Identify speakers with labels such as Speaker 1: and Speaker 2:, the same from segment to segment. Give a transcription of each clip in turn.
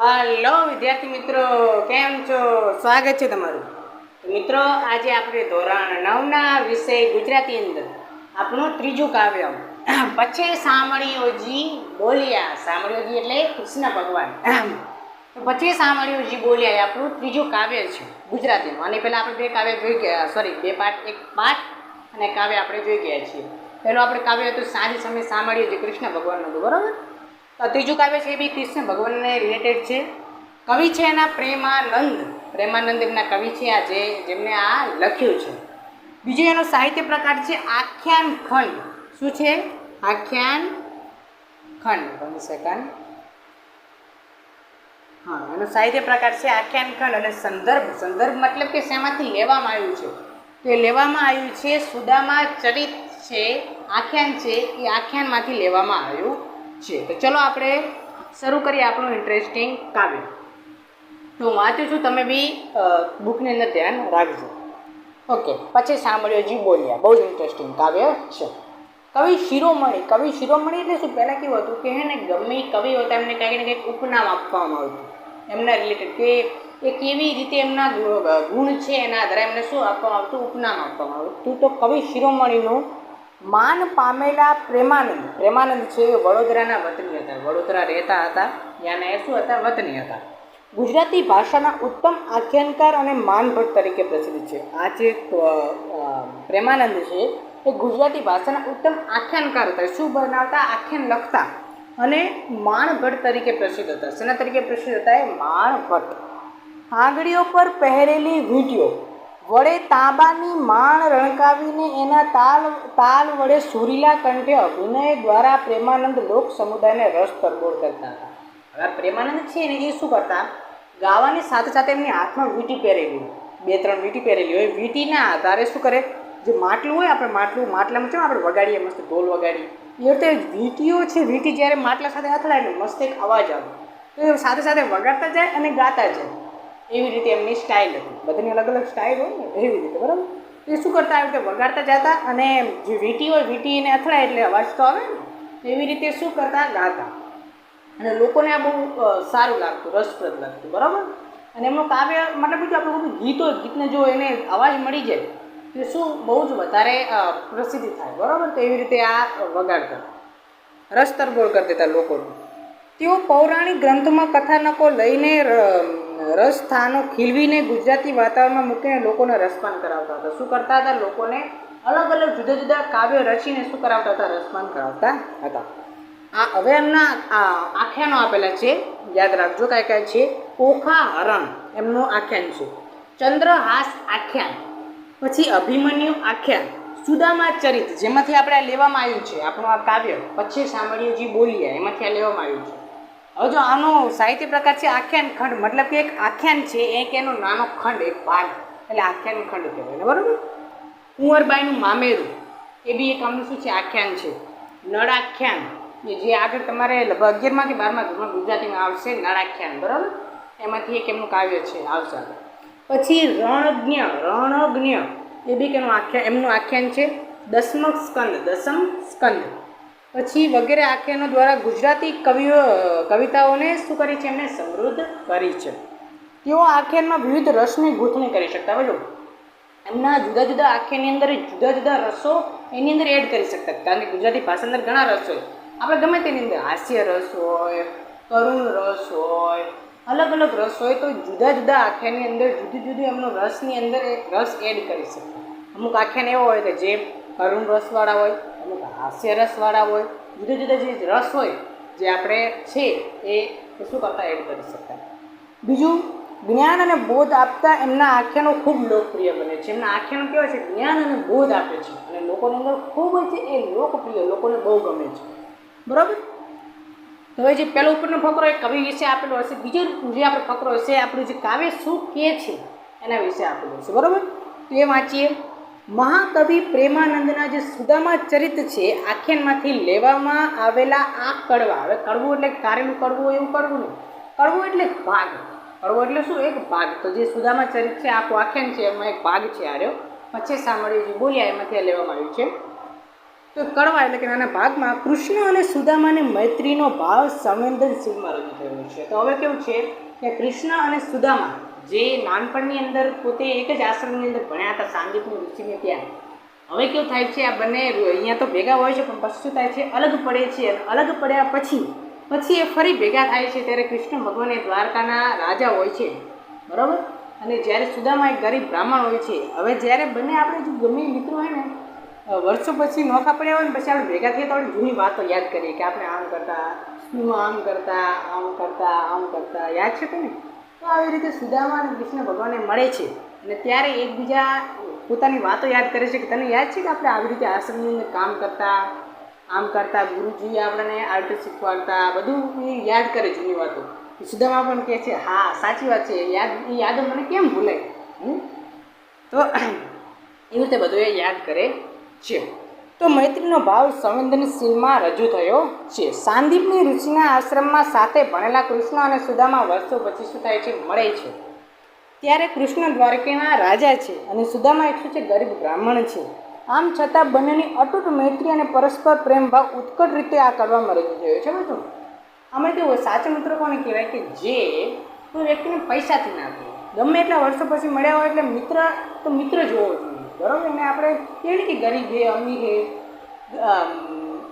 Speaker 1: Hello, વિદ્યાર્થી મિત્રો, કેમ છો? સ્વાગત છે તમારું. મિત્રો, આજે આપણે ધોરણ નવના વિષય ગુજરાતી અંદર. આપણું ત્રીજું કાવ્ય. પછી સાંભળીઓજી બોલ્યા. સાંભળીઓજી એટલે કૃષ્ણ ભગવાન. પછી સાંભળીઓજી બોલ્યા. એ આપણું ત્રીજું કાવ્ય છે ગુજરાતીનું. અને પહેલાં આપણે બે કાવ્ય જોઈ ગયા. સોરી બે પાઠ, એક પાઠ અને કાવ્ય આપણે જોઈ ગયા છીએ. પહેલું આપણે કાવ્ય હતું સાંજ સમય સાંભળીઓજી કૃષ્ણ ભગવાનનું બરાબર? ત્રીજું કાવ્ય છે એ બી કૃષ્ણ ભગવાનને રિલેટેડ છે. કવિ છે એના પ્રેમાનંદ. પ્રેમાનંદ એમના કવિ છે આ જે જેમને આ લખ્યું છે. બીજો એનો સાહિત્ય પ્રકાર છે આખ્યાન ખંડ. શું છે? આખ્યાન ખંડ. વન સેકન્ડ હા, એનો સાહિત્ય પ્રકાર છે આખ્યાન ખંડ અને સંદર્ભ. સંદર્ભ મતલબ કે શેમાંથી લેવામાં આવ્યું છે? તે લેવામાં આવ્યું છે સુદામા ચરિત છે, આખ્યાન છે એ આખ્યાનમાંથી લેવામાં આવ્યું છે. તો ચલો આપણે શરૂ કરીએ આપણું ઇન્ટરેસ્ટિંગ કાવ્ય. તો હું વાંચું છું, તમે બી બુકની અંદર ધ્યાન રાખજો. ઓકે પછી સાંભળ્યો જી બોલ્યા. બહુ જ ઇન્ટરેસ્ટિંગ કાવ્ય છે. કવિ શિરોમણી કવિ શિરોમણી એટલે શું? પહેલાં કેવું હતું કે હે ને, ગમે કવિ હતા એમને કંઈક ને કંઈક ઉપનામ આપવામાં આવતું એમના રિલેટેડ કે એ કેવી રીતે એમના ગુણ છે એના આધારે એમને શું આપવામાં આવતું, ઉપનામ આપવામાં આવતું તો કવિ શિરોમણીનું માન પામેલા પ્રેમાનંદ. પ્રેમાનંદ છે એ વડોદરાના વતની હતા. વડોદરા રહેતા હતા. ત્યાંના એ શું હતા, વતની હતા. ગુજરાતી ભાષાના ઉત્તમ આખ્યાનકાર અને માનભટ્ટ તરીકે પ્રસિદ્ધ છે. આ જે પ્રેમાનંદ છે, એ ગુજરાતી ભાષાના ઉત્તમ આખ્યાનકાર હતા. શું બનાવતા? આખ્યાન લખતા. અને માણભટ્ટ તરીકે પ્રસિદ્ધ હતા. શેના તરીકે પ્રસિદ્ધ હતા? એ માણભટ્ટ. આંગળીઓ પર પહેરેલી વીંટીઓ. વડે તાંબાની માણ રણકાવીને એના તાલ તાલ વડે સુરીલા કંઠે અભિનય દ્વારા પ્રેમાનંદ લોક સમુદાયને રસ તરબોળ કરતા હતા. હવે પ્રેમાનંદ છે ને એ શું કરતા? ગાવાની સાથે સાથે એમની હાથમાં વીંટી પહેરેલી બે, ત્રણ વીંટી પહેરેલી હોય. વીંટીના આધારે શું કરે? જે માટલું હોય આપણે માટલું, માટલામાં છે આપણે વગાડીએ મસ્ત ઢોલ વગાડીએ એ રીતે વીંટીઓ છે, વીંટી જ્યારે માટલા સાથે અથડાય એટલે મસ્ત એક અવાજ આવે. તો એ સાથે સાથે વગાડતા જાય અને ગાતા જાય. એવી રીતે એમની સ્ટાઇલ હતી. બધાની અલગ અલગ સ્ટાઇલ હોય ને, એવી રીતે, બરાબર? એ શું કરતા આવી રીતે વગાડતા જતા અને જે વીંટી હોય વીંટીને અથડાય એટલે અવાજ તો આવે ને. એવી રીતે શું કરતા? ગાતા. અને લોકોને આ બહુ સારું લાગતું, રસપ્રદ લાગતું, બરાબર? અને એમનું કાવ્ય, મતલબ કે આપણું બધું ગીતો, ગીતને જો એને અવાજ મળી જાય, તો શું બહુ જ વધારે પ્રસિદ્ધિ થાય, બરાબર? તો એવી રીતે આ વગાડતા. રસ તરબોળ કરી દેતા લોકોનું. તેઓ પૌરાણિક ગ્રંથોમાં કથાનકો લઈને ર- રસસ્થાનો ખીલવીને ગુજરાતી વાતાવરણમાં મૂકીને લોકોને રસપાન કરાવતા હતા. શું કરતા હતા? લોકોને અલગ અલગ જુદા જુદા કાવ્યો રચીને શું કરાવતા હતા? રસપાન કરાવતા હતા. આ હવે એમના આખ્યાનો આપેલા છે, યાદ રાખજો કાંઈ કાંઈ છે. ઓખા હરણ, એમનું આખ્યાન છે. ચંદ્રહાસ આખ્યાન, પછી અભિમન્યુ આખ્યાન, સુદામા ચરિત, જેમાંથી આપણે લેવામાં આવ્યું છે. આપણું આ કાવ્ય, પછી સાંભળીએ જે બોલીએ, એમાંથી આ લેવામાં આવ્યું છે. હવે જો આનો સાહિત્ય પ્રકાર છે આખ્યાન ખંડ, મતલબ કે એક આખ્યાન છે, એક એનો નાનો ખંડ, એક ભાગ એટલે આખ્યાન ખંડ કહેવાય બરાબર? કુંવરબાઈનું મામેરું, એ બી એક આમનું શું છે, આખ્યાન છે. નળાખ્યાન જે આગળ તમારે લગભગ અગિયારમાં કે બારમા ધોરણ ગુજરાતીમાં આવશે નળાખ્યાન, બરાબર? એમાંથી એક એમનું કાવ્ય છે આવશે પછી રણજ્ઞ રણજ્ઞ, એ બી કેનું આખ્યાન એમનું આખ્યાન છે, દસમક સ્કંદ, દસમ સ્કંદ. પછી વગેરે આખ્યાનો દ્વારા ગુજરાતી કવિઓ, કવિતાઓને શું કરી છે? એમને સમૃદ્ધ કરી છે. તેઓ આખ્યાનમાં વિવિધ રસની ગૂંથણી કરી શકતા બોલો એમના જુદા જુદા આખ્યાનની અંદર જુદા જુદા રસો એની અંદર એડ કરી શકતા. કારણ કે ગુજરાતી ભાષા અંદર ઘણા રસ હોય. આપણે ગમે તેની અંદર હાસ્ય રસ હોય કરુણ રસ હોય, અલગ અલગ રસ હોય, તો જુદા જુદા આખ્યાનની અંદર જુદી જુદી એમનો રસની અંદર એ રસ એડ કરી શકે અમુક આખ્યાન એવો હોય કે જે કરુણ રસવાળા હોય અમુક હાસ્ય રસવાળા હોય, જુદા જુદા જે રસ હોય, જે આપણે છે, એ શું કરતા એડ કરી શકતા? બીજું, જ્ઞાન અને બોધ આપતા એમના આખ્યાનો ખૂબ લોકપ્રિય બને છે. એમના આખ્યાનો કેવા છે જ્ઞાન અને બોધ આપે છે. અને લોકોની અંદર ખૂબ જ એ લોકપ્રિય, લોકોને બહુ ગમે છે. બરાબર? હવે જે પહેલો ઉપરનો ફકરો એ કવિ વિશે આપેલો હશે. બીજો જે આપણે ફકરો હશે, આપણું જે કાવ્ય શું કહે છે, એના વિશે આપેલું હશે. બરાબર? તો એ વાંચીએ. મહાકવિ પ્રેમાનંદના જે સુદામા ચરિત છે આખ્યાનમાંથી લેવામાં આવેલા આ કડવા. હવે કડવું એટલે કારેલું કડવું એવું કડવું નહીં. કડવું એટલે ભાગ. કડવો એટલે શું? એક ભાગ. તો જે સુદામા ચરિત છે, આખું આખ્યાન છે, એમાં એક ભાગ છે આર્યો પછી સાંભળ્યું બોલ્યા, એમાંથી આ લેવામાં આવ્યું છે. તો કડવા એટલે કે નાના ભાગમાં કૃષ્ણ અને સુદામાને મૈત્રીનો ભાવ સંવેદનશીલમાં રજૂ થયો છે. તો હવે કેવું છે કે કૃષ્ણ અને સુદામા જે નાનપણની અંદર પોતે એક જ આશ્રમની અંદર ભણ્યા હતા સાંદીપની ઋષિને ત્યાં. હવે કેવું થાય છે, આ બંને અહીંયા તો ભેગા હોય છે, પણ પછી શું થાય છે, અલગ પડે છે અને અલગ પડ્યા પછી પછી એ ફરી ભેગા થાય છે, ત્યારે કૃષ્ણ ભગવાન એ દ્વારકાના રાજા હોય છે. બરાબર? અને જ્યારે સુદામા એક ગરીબ બ્રાહ્મણ હોય છે, હવે જ્યારે બંને આપણે જો ગમે મિત્રો હોય ને વર્ષો પછી નોખા પડ્યા હોય ને, પછી આપણે ભેગા થઈએ તો આપણે જૂની વાતો યાદ કરીએ કે આપણે આમ કરતા સ્કૂલમાં આમ કરતા આમ કરતા આમ કરતા. યાદ છે તને તો આવી રીતે સુદામા અને કૃષ્ણ ભગવાનને મળે છે અને ત્યારે એકબીજા પોતાની વાતો યાદ કરે છે કે તને યાદ છે કે આપણે આવી રીતે આશ્રમની અંદર કામ કરતા, આમ કરતા, ગુરુજી આપણને આ શીખવાડતા, બધું એ યાદ કરે જૂની વાતો. સુદામા પણ કહે છે, હા, સાચી વાત છે યાદ, એ યાદો મને કેમ ભૂલે? તો એવી રીતે બધું એ યાદ કરે છે. તો મૈત્રીનો ભાવ સંવેદનશીલમાં રજૂ થયો છે. સાંદીપની ઋષિના આશ્રમમાં સાથે ભણેલા કૃષ્ણ અને સુદામા વર્ષો પછી શું થાય છે? મળે છે. ત્યારે કૃષ્ણ દ્વારકાના રાજા છે અને સુદામા એક શું છે? ગરીબ બ્રાહ્મણ છે. આમ છતાં બંનેની અતૂટ મૈત્રી અને પરસ્પર પ્રેમ ભાવ ઉત્કટ રીતે આ કરવામાં રજૂ થયો છે. મિત્રો આમાં કેવું સાચો મિત્ર કોને કહેવાય કે જે કોઈ વ્યક્તિને પૈસાથી ના ગમે એટલા વર્ષો પછી મળ્યા હોય એટલે મિત્ર, તો મિત્ર જ જોઈએ. બરાબર? અને આપણે કેવી કે ગરીબ છે અમીર છે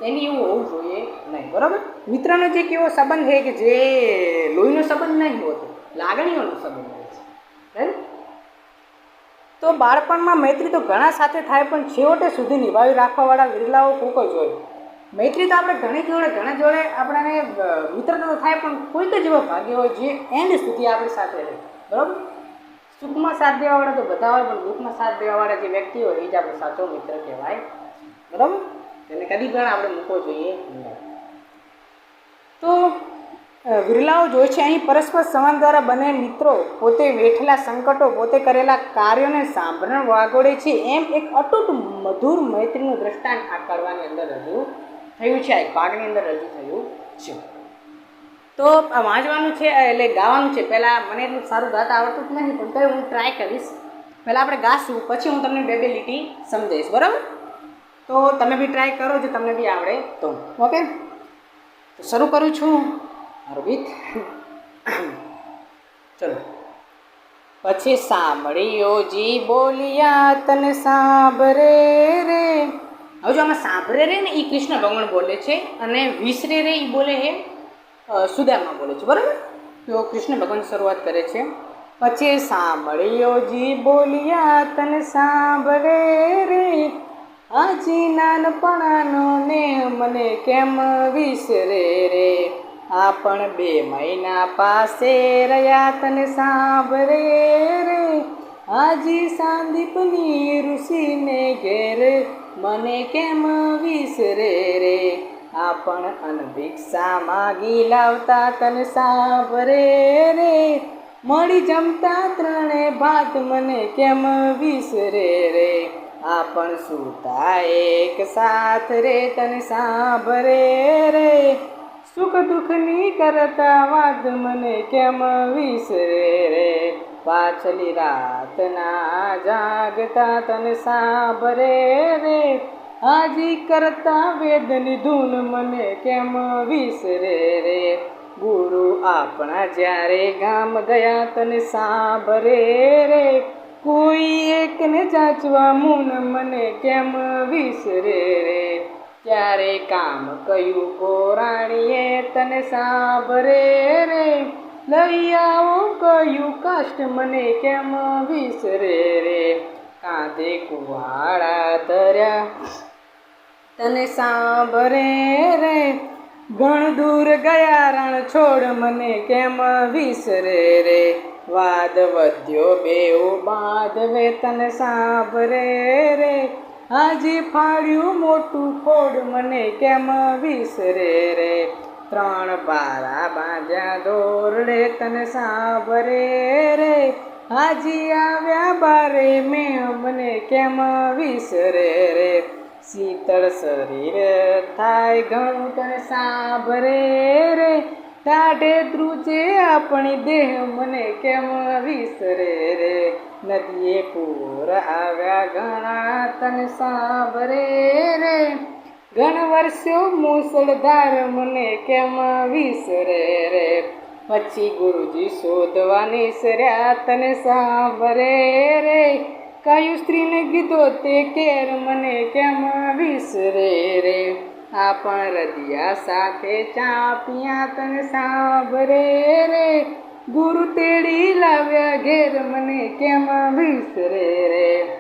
Speaker 1: એની એવું હોવું જોઈએ? નહીં, બરાબર? મિત્રનો જે કેવો સંબંધ છે કે જે લોહીનો સંબંધ નહીં હોતો, લાગણીઓનો સંબંધ હોય છે? તો બાળપણમાં મૈત્રી તો ઘણા સાથે થાય, પણ છેવટે સુધી નિભાવી રાખવાવાળા વિરલાઓ કોક જ હોય. મૈત્રી તો આપણે ઘણી જોડે, ઘણા જોડે આપણને મિત્રતા તો થાય, પણ કોઈક જ એવો ભાગ્ય હોય જે એન્ડ સુધી આપણી સાથે રહે. બરાબર? સુખમાં સાથ દેવાવાળા તો બધા હોય, પણ દુઃખમાં સાથ દેવાવાળા જે વ્યક્તિ હોય, એ જ આપણો સાચો મિત્ર કહેવાય. બરાબર? એને કદી પણ આપણે મૂકવો જોઈએ તો વિરલાઓ જોઈ છે અહીં, પરસ્પર સંવાદ દ્વારા બંને મિત્રો પોતે વેઠેલા સંકટો, પોતે કરેલા કાર્યોને સાંભળણ વાગોડે છે એમ એક અતૂટ મધુર મૈત્રીનું દ્રષ્ટાંત આ કરવાની અંદર રજૂ થયું છે, આ ભાગની અંદર રજૂ થયું છે. તો વાંચવાનું છે એટલે ગાવાનું છે. પહેલાં મને એટલું સારું ગાતા આવડતું જ નથી પણ તોય હું ટ્રાય કરીશ. પહેલાં આપણે ગાશું પછી હું તમને બે સમજાવીશ બરાબર? તો તમે બી ટ્રાય કરો જો તમને બી આવડે તો. ઓકે તો શરૂ કરું છું. મારું ગીત. ચલો. પછી સાંભળ્યો જી બોલિયા તને સાંભરે રે. હવે જો આમાં સાંભળે રે ને એ કૃષ્ણ ભગવાન બોલે છે અને વિસરે રે એ બોલે અ, સુદામા બોલે છે, બરાબર? તો કૃષ્ણ ભગવાન શરૂઆત કરે છે. પછી સાંભળ્યો જી બોલિયા, તને સાંભળે રે? આજી નાનપણાનો ને મને કેમ વિસરે રે? આ પણ બે મહિના પાસે રહ્યા, તને સાંભળે રે? આજી સાંદીપની ઋષિને ઘેર મને કેમ વિસરે રે? આ અન અનભિક્ષા માગી લાવતા તને સાંભળે રે. મળી જમતા ત્રણે ભાત મને કેમ વિસરે રે? આપણ સુતા એક સાથ રે તને સાંભરે રે. સુખ દુઃખની કરતા વાત મને કેમ વિસરે રે? પાછલી રાતના જાગતા તને સાંભરે રે. હાજી કરતા વેદની ધૂન મને કેમ વિસરે રે? ગુરુ આપણા જ્યારે ગામ ગયા તને સાંભરે રે. કોઈ એકને જાચવા મુન મને કેમ વિસરે રે? ત્યારે કામ કયું કોરાણીએ તને સાંભરે રે? લઈ આવો કયું કષ્ટ મને કેમ વિસરે રે? કાંધે કુવાળા ધર્યા તને સાંભરે રે. ઘણ દૂર ગયા રણ છોડ મને કેમ વિસરે રે? વાદ વધ્યો બેઉ બાંધવે તને સાંભરે રે. હાજી ફાડ્યું મોટું ખોડ મને કેમ વિસરે રે? ત્રણ બારા બાંધ્યા દોરડે તને સાંભરે રે. હાજી આવ્યા બારે મેં, મને કેમ વિસરે રે? શીતળ શરીર થાય ઘણું તને સાંભરે રે. ટાઢે ધ્રુજે આપણી દેહ મને કેમ વિસરે રે? નદીએ પૂર આવ્યા ઘણા તને સાંભરે રે. ઘણ વર્ષો મુસળધાર મને કેમ વિસરે રે? પછી ગુરુજી શોધવાની સર્યા તને સાંભરે રે. કયું સ્ત્રીને કીધો તે કેર મને કેમ વિસરે રે? આ પણ રદિયા સાથે ચા પિયા તને સાંભરે રે. ગુરુ તેડી લાવ્યા ઘેર મને કેમ વિસરે રે?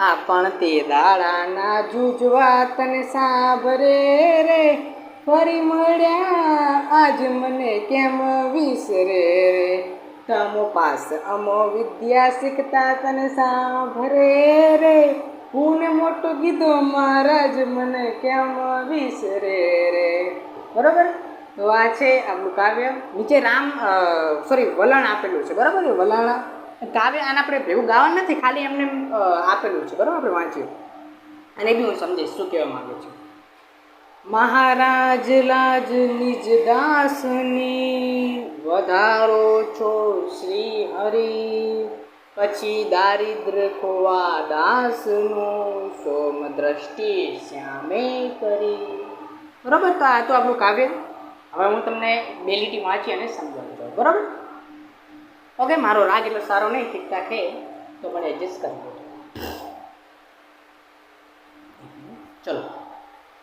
Speaker 1: આ પણ તે દાડાના જુજવા તને સાંભરે રે. ફરી મળ્યા આજ મને કેમ વિસરે રે? તમો પાસ. અમો વિદ્યા શીખતા તને સાંભરે રે. હું મોટો કીધો, મહારાજ, મને કેમ વિસરે રે બરોબર? તો આ છે આપણું કાવ્ય. નીચે રામ સોરી વલણ આપેલું છે. બરાબર? વલણ. કાવ્ય આને આપણે ભેગું ગાવાનું નથી, ખાલી એમને આપેલું છે. બરાબર? આપણે વાંચ્યું. અને એ બી હું સમજીશ, શું કહેવા માંગુ છું. મહારાજ લાજ નિજ દાસની વધારો છો શ્રી હરિ. પછી દારિદ્ર ખોવા દાસનો સોમ દ્રષ્ટિ શ્યામે કરી. બરાબર? તો આ તો આપણું કાવ્ય. હવે હું તમને બે લીટી વાંચી અને સમજાવું છું. બરાબર? ઓકે, મારો રાગ એટલો સારો નહીં ઠીકઠાક છે તો મને એડજસ્ટ કરી દો. ચલો.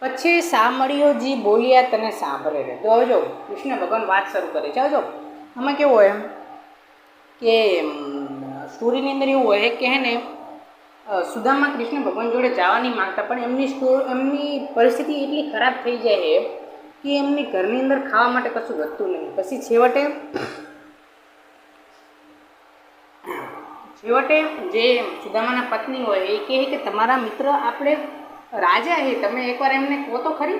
Speaker 1: પછી સામળીઓજી બોલ્યા તને સાંભળે રે. તો આવજો જો કૃષ્ણ ભગવાન વાત શરૂ કરે છે. આવજો જો, આમાં કેવું હોય એમ કે સ્ટોરીની અંદર એવું હોય કે હે ને સુદામા કૃષ્ણ ભગવાન જોડે જવા નહીં માંગતા, પણ એમની સ્ટોર એમની પરિસ્થિતિ એટલી ખરાબ થઈ જાય છે કે એમની ઘરની અંદર ખાવા માટે કશું વધતું નહીં. પછી છેવટે છેવટે જે સુદામાના પત્ની હોય, એ કહે કે તમારા મિત્ર આપણે રાજા છે તમે એકવાર એમને કહો તો ખરી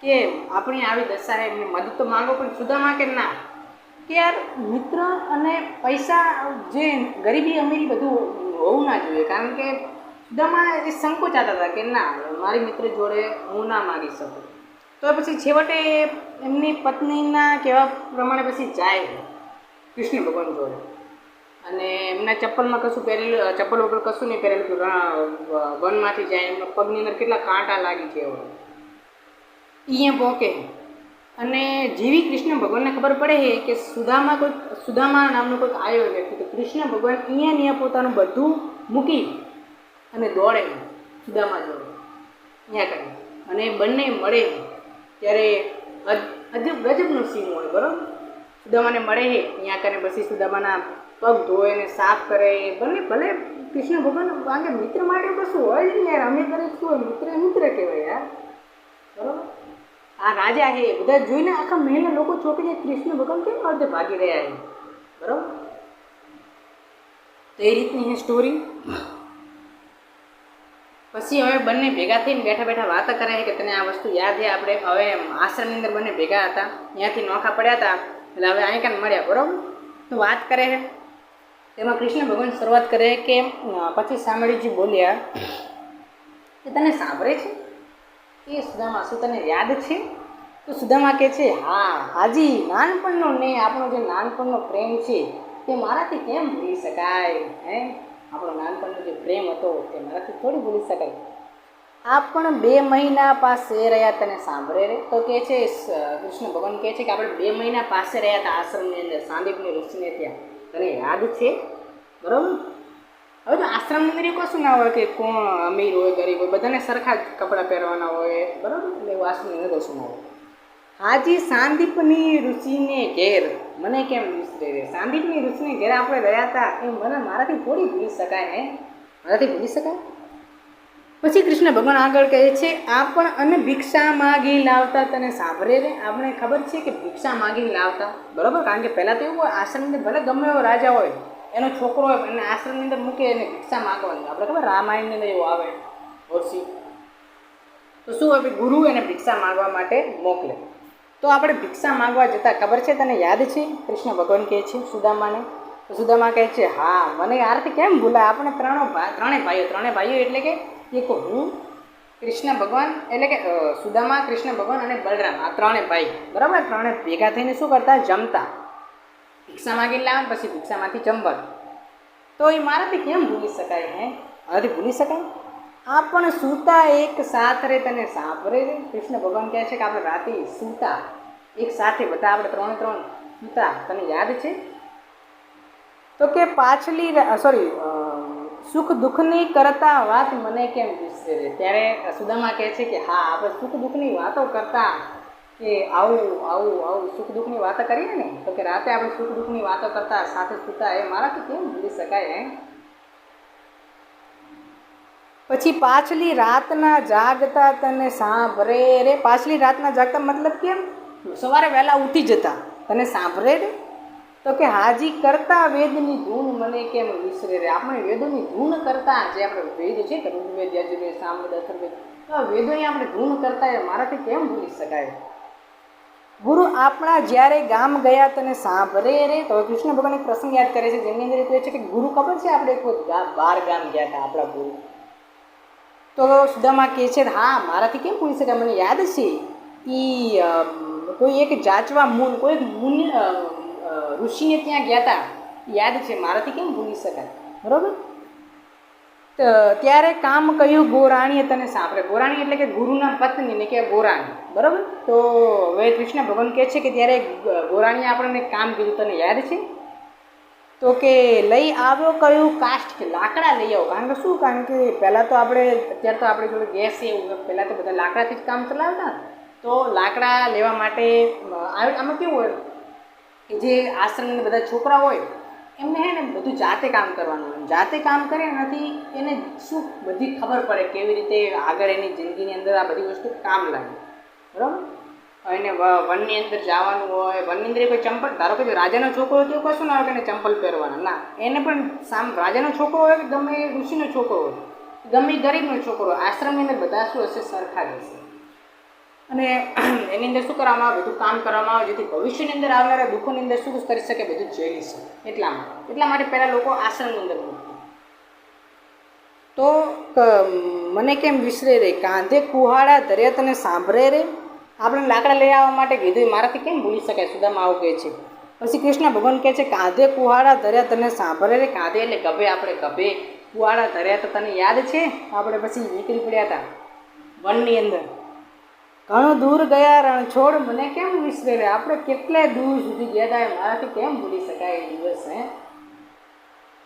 Speaker 1: કે આપણી આવી દશા એમની મદદ તો માંગો, પણ સુદામા કે ના? કે યાર, મિત્ર અને પૈસા જે ગરીબી અમીરી બધું હોવું ના જોઈએ, કારણ કે સુદામા એ સંકોચાતા હતા કે ના, મારી મિત્ર જોડે હું ના માગી શકું. તો પછી છેવટે એમની પત્નીના કહેવા પ્રમાણે પછી જાય કૃષ્ણ ભગવાન જોડે. અને એમના ચપ્પલમાં કશું પહેરેલું ચપ્પલ વગર કશું નહીં પહેરેલું. વનમાંથી જાય, એમના પગની અંદર કેટલા કાંટા લાગી છે હવે અહીંયા પહોંચે અને જેવી કૃષ્ણ ભગવાનને ખબર પડે છે કે સુદામા કોઈ, સુદામા નામનો કોઈક આવ્યો વ્યક્તિ તો કૃષ્ણ ભગવાન અહીંયા અહીંયા પોતાનું બધું મૂકી અને દોડે. સુદામા જોડે અહીંયા કરી. અને બંને મળે. ત્યારે અજ- ગજબનો સીન હોય, બરાબર? સુદામાને મળે છે. ત્યાં કરે, પછી સુદામાના પગ ધોય ને સાફ કરે ભલે ભલે કૃષ્ણ ભગવાન કે મિત્ર માટે કશું હોય જ નહીં યાર. અમે કરે શું હોય, મિત્ર મિત્ર કહેવાય યાર. બરાબર? આ રાજા હે બધા જોઈને આખા મહેલના લોકો ચોંકી જાય, કૃષ્ણ ભગવાન કેમ અર્ધે ભાગી રહ્યા છે? બરાબર? તો એ રીતની છે સ્ટોરી પછી હવે બંને ભેગા થઈને બેઠા બેઠા વાતો કરે કે તને આ વસ્તુ યાદ છે? આપણે હવે આશ્રમની અંદર બંને ભેગા હતા. ત્યાંથી નોખા પડ્યા હતા. એટલે હવે અહીં કાંઈ મળ્યા? બરાબર? તો વાત કરે છે. તેમાં કૃષ્ણ ભગવાન શરૂઆત કરે કે પછી સાંભળીજી બોલ્યા કે, તને સાંભળે છે? એ સુદામા, શું તને યાદ છે? તો સુદામા કહે છે, હા, હાજી, નાનપણનો ને આપણો જે નાનપણનો પ્રેમ છે, તે મારાથી કેમ ભૂલી શકાય? હે? આપણો નાનપણનો જે પ્રેમ હતો, તે મારાથી થોડી ભૂલી શકાય. આ પણ બે મહિના પાસે રહ્યા, તને સાંભળે રે? તો કહે છે કૃષ્ણ ભગવાન કહે છે કે, આપણે બે મહિના પાસે રહ્યા હતા આશ્રમની અંદર, સાંદીપની ઋષિને ત્યાં. તને યાદ છે? બરાબર? હવે તો આશ્રમ એવું કશું ના હોય કે કોણ અમીર હોય, ગરીબ હોય, બધાને સરખા જ કપડાં પહેરવાના હોય, બરાબર? એટલે એવું આશ્રમ અંદર કશું ના હોય હાજી સાંદીપની ઋષિને ઘેર, મને કેમ વિસરે રે સાંદીપની ઋષિને ઘેર આપણે રહ્યા હતા એ મને મારાથી થોડી ભૂલી શકાય હે મારાથી ભૂલી શકાય? પછી કૃષ્ણ ભગવાન આગળ કહે છે, આ પણ અને ભિક્ષા માગી લાવતા તને સાંભળે રે? આપણે ખબર છે કે ભિક્ષા માગી લાવતા, બરાબર? કારણ કે પહેલાં તો એવું હોય, આશ્રમની ભલે ગમે એવો રાજા હોય, એનો છોકરો હોય એને આશ્રમની અંદર મૂકે એને ભિક્ષા માગવાની. આપણે ખબર રામાયણની અંદર એવું આવે ઓછી તો શું હોય ગુરુ એને ભિક્ષા માગવા માટે મોકલે. તો આપણે ભિક્ષા માગવા જતાં ખબર છે તને યાદ છે? કૃષ્ણ ભગવાન કહે છે, સુદામાને. સુદામા કહે છે, હા, મને યારથી કેમ ભૂલાય? આપણે ત્રણો ભાઈ ત્રણેય ભાઈઓ ત્રણેય ભાઈઓ એટલે કે એક હું? કૃષ્ણ ભગવાન, એટલે કે સુદામા, કૃષ્ણ ભગવાન અને બલરામ, આ ત્રણે ભાઈ. બરાબર? ત્રણે ભેગા થઈને શું કરતા? જમતા. ભિક્ષા માગી લાવે પછી ભિક્ષામાંથી જમવા તો એ મારાથી કેમ ભૂલી શકાય હે? મારાથી ભૂલી શકાય? આ પણ સૂતા એક સાથ રે, તને સાંભળે રે કૃષ્ણ ભગવાન કહે છે કે આપણે રાતે સૂતા, એક સાથે બધા આપણે ત્રણે ત્રણ સૂતા. તને યાદ છે? તો કે પાછલી સોરી સુખ દુઃખની કરતા વાત મને કેમ ગુસ્સે રે? ત્યારે સુદામા કહે છે કે, હા આપણે સુખ દુઃખની વાતો કરતા કે આવું આવું આવું સુખ દુઃખની વાતો કરીએ ને, તો કે રાતે આપણે સુખ દુઃખની વાતો કરતા, સાથે સૂતા એ મારાથી કેમ ભૂલી શકાય એમ પછી પાછલી રાતના જાગતા તને સાંભળે રે? પાછલી રાતના જાગતા મતલબ કેમ? સવારે વહેલા ઉઠી જતા. તને સાંભળે રે? તો કે હાજી કરતા વેદની ધૂન મને કેમ વિસરે રે? આપણે વેદોની ધૂન કરતા જે આપણે વેદ છે કે ઋગ્વેદ, યજુર્વેદ, સામવેદ, અથર્વેદ આ વેદોની આપણે ધૂન કરતા મારાથી કેમ ભૂલી શકાય? ગુરુ આપણા જ્યારે ગામ ગયા તને સાંભળે રે, તો કૃષ્ણ ભગવાન એક પ્રસંગ યાદ કરે છે, જેની અંદર એ છે કે ગુરુ ખબર છે આપણે એક બાર ગામ ગયા હતા આપણા ગુરુ? તો સુદામાં કહે છે, હા, મારાથી કેમ ભૂલી શકાય? મને યાદ છે એ કોઈ એક જાચવા મૂન, કોઈ મુનિ ઋષિને ત્યાં ગયા હતા યાદ છે, મારાથી કેમ ભૂલી શકાય? બરાબર? તો ત્યારે કામ કહ્યું ગોરાણીએ તને સાંભળે. ગોરાણી એટલે કે ગુરુના પત્નીને કે ગોરાણી. બરાબર? તો હવે કૃષ્ણ ભગવાન કહે છે કે ત્યારે ગોરાણીએ આપણને કામ કીધું તને યાદ છે? તો કે લઈ આવ્યો કયું કાસ્ટ કે લાકડા લઈ આવો. કારણ કે શું? કારણ કે પહેલાં તો આપણે, અત્યારે તો આપણે જોડે ગેસ એવું પહેલાં તો બધા લાકડાથી જ કામ ચલાવતા. તો લાકડા લેવા માટે આમાં કેવું હોય? જે આશ્રમના બધા છોકરા હોય, એમને હે ને બધું જાતે કામ કરવાનું હોય. જાતે કામ કરે નથી એને શું બધી ખબર પડે કેવી રીતે આગળ એની જિંદગીની અંદર આ બધી વસ્તુ કામ લાગે. બરાબર? એને વનની અંદર જવાનું હોય, વનની અંદર કોઈ ચંપલ, ધારો કે રાજાનો છોકરો હોય તો કશું ના હોય કે એને ચંપલ પહેરવાના. ના, એને પણ સામ, રાજાનો છોકરો હોય કે ગમે ઋષિનો છોકરો હોય, ગમે ગરીબનો છોકરો આશ્રમની અંદર બધા શું હશે, સરખા જ હશે. અને એની અંદર શું કરવામાં આવે? બધું કામ કરવામાં આવે, જેથી ભવિષ્યની અંદર આવનારા દુઃખોની અંદર શું કરી શકે? બધું ઝેલી શકે. એટલા માટે. એટલા માટે પહેલાં લોકો આસનની અંદર તો મને કેમ વિસરે રે? કાંધે કુહાડા દરિયા તને સાંભળે રે? આપણે લાકડા લઈ આવવા માટે કીધું મારાથી કેમ ભૂલી શકાય? સુદામા આવું કહે છે. પછી કૃષ્ણ ભગવાન કહે છે, કાંધે કુહાડા ધર્યા તને સાંભળે રે? કાંધે એટલે ગભે, આપણે ગભે. કુહાડા ધર્યા તો તને યાદ છે? આપણે પછી નીકળી પડ્યા હતા વનની અંદર. ઘણું દૂર ગયા રણછોડ મને કેમ વિસરે આપણે કેટલે દૂર સુધી ગયા? હતા મારાથી કેમ ભૂલી શકાય એ દિવસ, હે?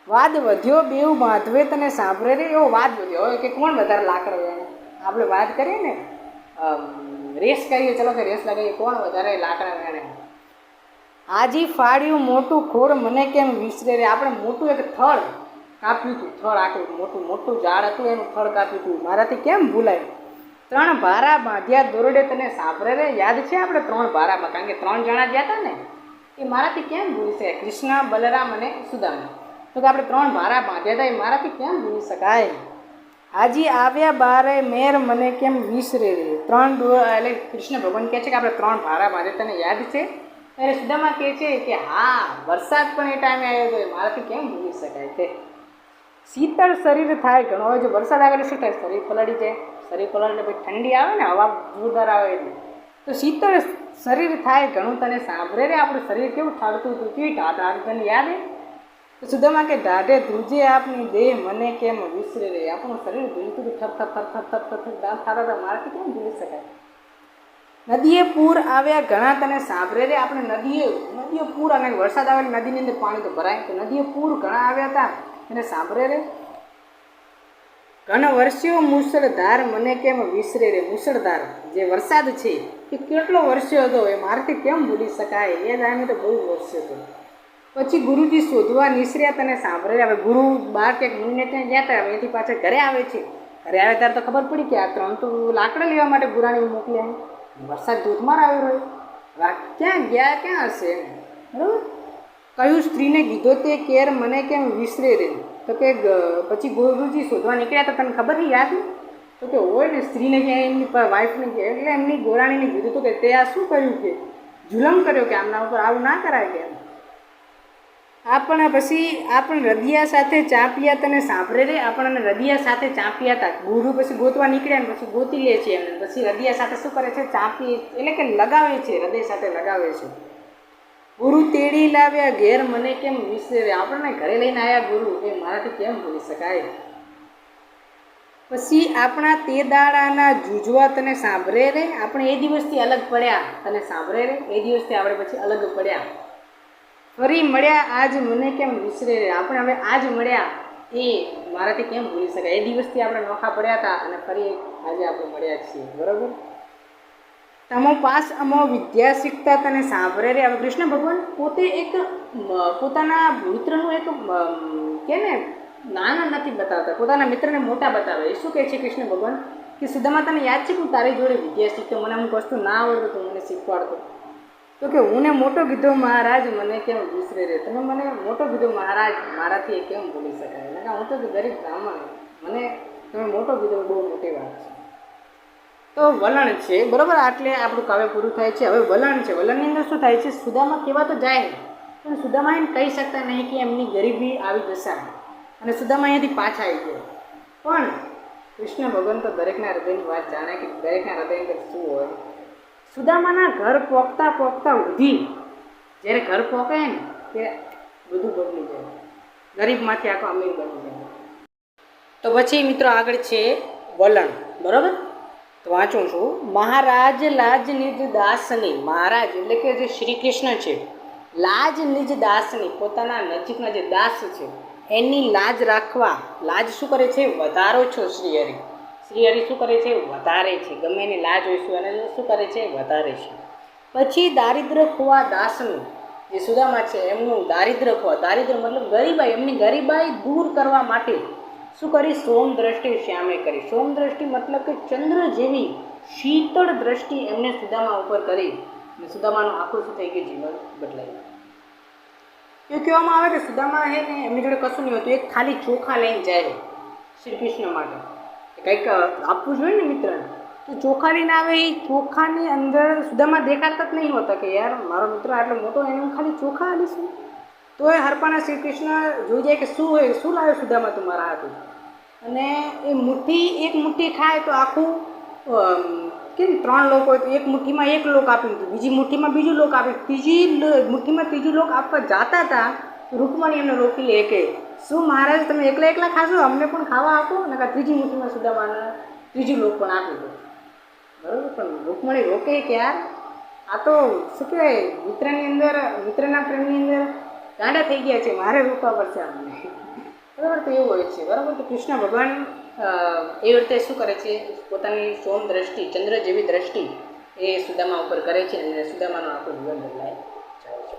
Speaker 1: વાદ વધ્યો બેવ માધવે તને સાંભળે રે? એવો વાદ વધ્યો. કે કોણ વધારે લાકડો એને આપણે વાત કરીએ ને રેસ કરીએ. ચલો કે રેસ લગાવીએ. કોણ વધારે લાકડા વેણે આજી ફાડ્યું મોટું ખોર મને કેમ વિસરે રે? આપણે મોટું એક થળ કાપ્યું હતું. થળ આખું મોટું મોટું ઝાડ હતું. એનું થળ કાપ્યું હતું. મારાથી કેમ ભૂલાય? ત્રણ ભારા બાંધ્યા દોરડે તને સાંભળે રે? યાદ છે આપણે ત્રણ ભારામાં? કારણ કે ત્રણ જણા ગયા હતા ને, એ મારાથી કેમ ભૂલશે કૃષ્ણ, બલરામ અને સુદામા. તો કે આપણે ત્રણ ભારા બાંધ્યા હતા એ મારાથી કેમ ભૂલી શકાય? હાજી આવ્યા બારે મેર મને કેમ વિસરે રે? ત્રણ એટલે કૃષ્ણ ભગવાન કહે છે કે આપણે ત્રણ ભારા બાંધ્યા તને યાદ છે? ત્યારે સુદામા કહે છે કે હા, વરસાદ પણ એ ટાઈમે આવ્યો હતો એ મારાથી કેમ ભૂલી શકાય તે? શીતળ શરીર થાય ઘણો, જો વરસાદ આવે એટલે શું થાય શરીર પલળી જાય. શરીર ખોલો એટલે પછી ઠંડી આવે ને, હવા જોરદાર આવે એટલે. તો શીતળ શરીર થાય, ઘણું તને સાંભળે રે, આપણું શરીર કેવું ઠાડતું હતું, કેવી આવી, તને યાદ હે? તો સુદામા કે ઢાઢે ધ્રુજે આપની દેહ, મને કેમ વિસરે રે? આપણું શરીર હતું થપ થપ થપ થપ થપ થપ દાંત થતા હતા, મારાથી કેમ ભૂલી શકાય? નદીએ પૂર આવ્યા ઘણા તને સાંભળે રે, આપણે નદીએ નદીએ પૂર અને વરસાદ આવે નદીની અંદર પાણી તો ભરાય. તો નદીએ પૂર ઘણા આવ્યા હતા એને સાંભળે રે? ઘણ વર્ષીઓ મુસળધાર, મને કેમ વિસરે રે મુસળધાર? જે વરસાદ છે, એ કેટલો વર્ષ્યો હતો, એ મારાથી કેમ ભૂલી શકાય? એ ટાઈમે તો બહુ વર્ષ હતો. પછી ગુરુજી શોધવા નિસર્યા તને સાંભળે હવે ગુરુ બાર કે મુનિને ત્યાં ગયા હતા એથી પાછા ઘરે આવે છે. ઘરે આવે ત્યારે તો ખબર પડી કે આ ત્રણ તો લાકડા લેવા માટે ગુરાણી મોકલ્યા વરસાદ ધોધમાર આવ્યો રહ્યો. વા ક્યાં ગયા, ક્યાં હશે બરાબર? કયું સ્ત્રીને કીધો તે કેર મને કેમ વિસરે રે? તો કે પછી ગુરુજી શોધવા નીકળ્યા તો તને ખબર નહીં યાદ તો કે હોય ને, સ્ત્રીને કે એમની વાઈફને કે, એટલે એમની ગોરાણીને કીધું હતું કે, તે આ શું કર્યું કે? જુલમ કર્યો કે, આમના ઉપર આવું ના કરાય કે? એમ આપણે પછી આપણે રદિયા સાથે ચાંપિયા તને સાંભળે રે? આપણને રદિયા સાથે ચાંપિયા હતા ગુરુ પછી ગોતવા નીકળ્યા ને પછી ગોતી લે છે એમને. પછી રદિયા સાથે શું કરે છે? ચાંપી, એટલે કે લગાવે છે, હૃદય સાથે લગાવે છે. ગુરુ તેડી લાવ્યા ઘેર મને કેમ વિસરે આપણને ઘરે લઈને આવ્યા ગુરુ, એ મારાથી કેમ ભૂલી શકાય? પછી આપણા તે દાડાના જૂજવા તને સાંભળે રે? આપણે એ દિવસથી અલગ પડ્યા, તને સાંભળે રે? એ દિવસથી આપણે પછી અલગ પડ્યા. ફરી મળ્યા, આજ મને કેમ વિસરે રે? આપણે હવે આજ મળ્યા, એ મારાથી કેમ ભૂલી શકાય? એ દિવસથી આપણે નોખા પડ્યા હતા અને ફરી આજે આપણે મળ્યા છીએ. બરાબર? તમો પાસ અમો વિદ્યા શીખતા તને સાંભળે રે. હવે કૃષ્ણ ભગવાન પોતે એક પોતાના મિત્રનું એક કે ને નાના નથી બતાવતા. પોતાના મિત્રને મોટા બતાવે. એ શું કહે છે કૃષ્ણ ભગવાન? કે સુદામાં તને યાદ છે કે હું તારી જોડે વિદ્યા શીખતો મને અમુક વસ્તુ ના આવડતું તું મને શીખવાડતો. તો કે હું ને મોટો કીધો મહારાજ, મને કેમ વિસરે રે? તમે મને મોટો કીધો મહારાજ, મારાથી એ કેમ ભૂલી શકાય? હું તો ગરીબ બ્રાહ્મણ મને, તમે મોટો કીધો બહુ મોટી વાત છે. તો વલણ છે, બરાબર? આટલે આપણું કાવ્ય પૂરું થાય છે. હવે વલણ છે. વલણની અંદર શું થાય છે? સુદામા કહેવા તો જાય પણ સુદામા એમ કહી શકતા નહીં કે એમની ગરીબી આવી દશા અને સુદામા અહીંયાથી પાછા આવી ગયા. પણ કૃષ્ણ ભગવાન તો દરેકના હૃદયની વાત જાણે કે દરેકના હૃદય અંદર શું હોય? સુદામાના ઘર પોકતા પોકતા ઉધી જ્યારે ઘર પોકે ને, ત્યારે બધું બગડી જાય. ગરીબમાંથી આખો અમીર બની જાય. તો પછી મિત્રો આગળ છે વલણ. બરાબર? તો વાંચું છું. મહારાજ લાજ નિજ દાસની મહારાજ એટલે કે જે શ્રી કૃષ્ણ છે લાજ નિજ દાસની પોતાના નજીકના જે દાસ છે, એની લાજ રાખવા, લાજ શું કરે છે? વધારો છો શ્રી હરિ. શ્રી હરિ શું કરે છે? વધારે છે. ગમે એની લાજ હોય એને શું કરે છે? વધારે છે. પછી દારિદ્ર ખોવા દાસનું, જે સુદામા છે, એમનું દારિદ્ર ખોવા. દારિદ્ર મતલબ ગરીબાઈ, એમની ગરીબાઈ દૂર કરવા માટે શું કરી? સોમ દ્રષ્ટિ શ્યામે કરી. સોમ દ્રષ્ટિ મતલબ કે ચંદ્ર જેવી શીતળ દ્રષ્ટિ એમને સુદામા ઉપર કરી. અને સુદામાનું આખું શું થઈ ગયું જીવન બદલાયું એ કહેવામાં આવે કે સુદામા હે ને, એમની જોડે કશું નહીં હોતું. એક ખાલી ચોખા લઈને જાય શ્રી કૃષ્ણ માટે. કંઈક આપવું જોઈએ ને મિત્રને. તો ચોખા લઈને આવે, એ ચોખાની અંદર સુદામા દેખાતા જ નહીં હોતા કે યાર, મારો મિત્ર આટલો મોટો એને ખાલી ચોખા આલીશું. તો એ હરપાના શ્રી કૃષ્ણ જોઈ જાય કે શું હોય, શું લાવ્યો સુધામાં તું મારા હાથું? અને એ મુઠ્ઠી, એક મુઠ્ઠી ખાય તો આખું કેમ ત્રણ લોકો હોય તો એક મુઠ્ઠીમાં એક લોક આપ્યું હતું બીજી મુઠ્ઠીમાં બીજું લોક આપ્યું ત્રીજી મુઠ્ઠીમાં ત્રીજું લોક આપવા જાતા હતા, રૂકમણી એમને રોકી લે કે, શું મહારાજ તમે એકલા એકલા ખાશો? અમને પણ ખાવા આપો. અને ત્રીજી મુઠ્ઠીમાં સુદામાને ત્રીજું લોક પણ આપી દો બરાબર, પણ રૂકમણી રોકે કે યાર આ તો શું કહેવાય, મિત્રની અંદર, મિત્રના પ્રેમની અંદર ગાંડા થઈ ગયા છે, મારે રોકવા પડશે અમને બરાબર, તો એવું હોય છે. બરાબર, તો કૃષ્ણ ભગવાન એ રીતે શું કરે છે? પોતાની સોમ દ્રષ્ટિ, ચંદ્ર જેવી દ્રષ્ટિ એ સુદામા ઉપર કરે છે અને સુદામાનું આખું જીવન બદલાય જાય છે.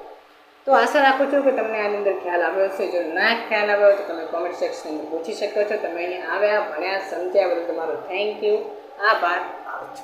Speaker 1: તો આશા રાખું છું કે તમને આની અંદર ખ્યાલ આવ્યો હશે. જો ના ખ્યાલ આવ્યો તો તમે કોમેન્ટ સેક્શન અંદર પૂછી શકો છો. તમે અહીંયા આવ્યા, ભણ્યા, સમજ્યા બધું તમારો થેન્ક યુ આભાર. આવજો